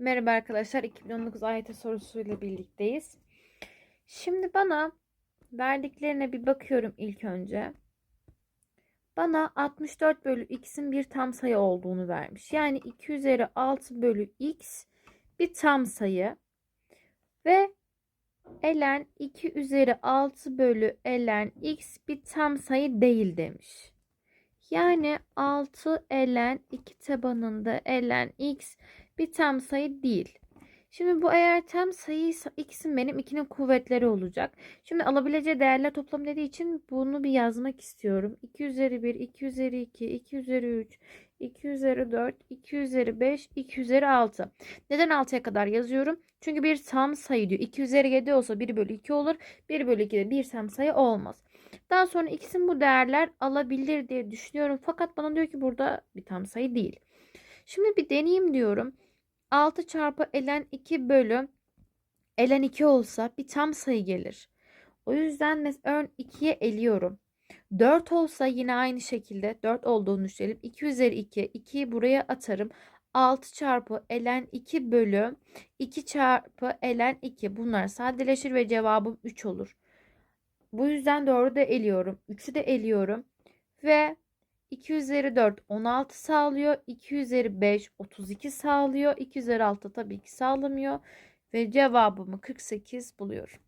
Merhaba arkadaşlar. 2019 AYT sorusuyla birlikteyiz. Şimdi bana verdiklerine bir bakıyorum ilk önce. Bana 64 bölü x'in bir tam sayı olduğunu vermiş. Yani 2 üzeri 6 bölü x bir tam sayı. Ve ln 2 üzeri 6 bölü ln x bir tam sayı değil demiş. Yani 6 ln 2 tabanında ln x bir tam sayı değil. Şimdi bu eğer tam sayıysa x'in benim 2'nin kuvvetleri olacak. Şimdi alabileceği değerler toplam dediği için bunu bir yazmak istiyorum. 2 üzeri 1, 2 üzeri 2, 2 üzeri 3, 2 üzeri 4, 2 üzeri 5, 2 üzeri 6. Neden 6'ya kadar yazıyorum? Çünkü bir tam sayı diyor. 2 üzeri 7 olsa 1 bölü 2 olur. 1 bölü 2 de bir tam sayı olmaz. Daha sonra x'in bu değerler alabilir diye düşünüyorum. Fakat bana diyor ki burada bir tam sayı değil. Şimdi bir deneyeyim diyorum. 6 çarpı ln 2 bölü ln 2 olsa bir tam sayı gelir. O yüzden mesela 2'ye eliyorum. 4 olsa yine aynı şekilde 4 olduğunu düşünelim. 2 üzeri 2. 2'yi buraya atarım. 6 çarpı ln 2 bölü 2 çarpı ln 2. Bunlar sadeleşir ve cevabım 3 olur. Bu yüzden doğru da eliyorum. 3'ü de eliyorum. Ve 2 üzeri 4 16 sağlıyor. 2 üzeri 5 32 sağlıyor. 2 üzeri 6 tabii ki sağlamıyor. Ve cevabımı 48 buluyorum.